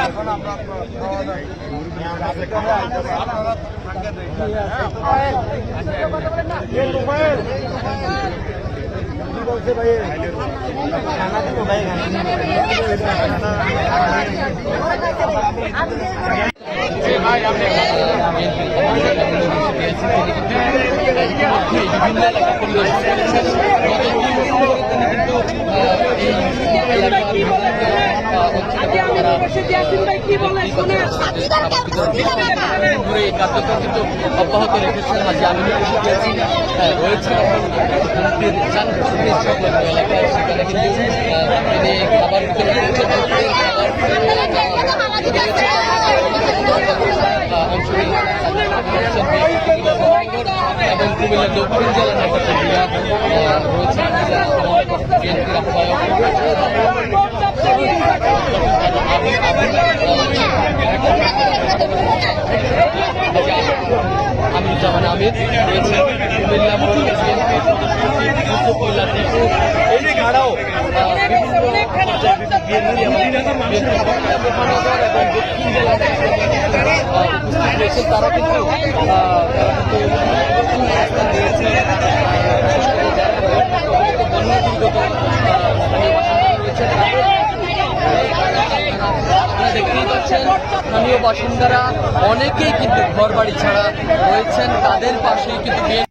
এখন আমরা আপনারা থাকেন বিভিন্ন এলাকা পরিদর্শন এই কার্যক্রম কিন্তু অব্যাহত রেখেছেন মাঝে আমি রয়েছে এলাকায় সেখানে কিন্তু খাবার এবং কুমিল্লা দক্ষিণ জেলার নেতা রয়েছে বিএনপির আমিরুজ্জামান আমির কুমিল্লা এছাড়াও আহ, বিভিন্ন পর্যায়ে বিএনপি এবং বিএনপি মহানগর এবং দক্ষিণ জেলার নেতৃবৃন্দ, আহ, উপস্থিত রয়েছেন তারা কিন্তু আহ, তারা কিন্তু অবস্থান নিয়েছে বিশেষ করে যারা বন্যা দুর্গত আহ, স্থানীয় বাসিন্দা রয়েছেন আপনারা দেখতেই পাচ্ছেন স্থানীয় বাসিন্দারা অনেকেই কিন্তু ঘর বাড়ি ছাড়া রয়েছেন তাদের পাশেই কিন্তু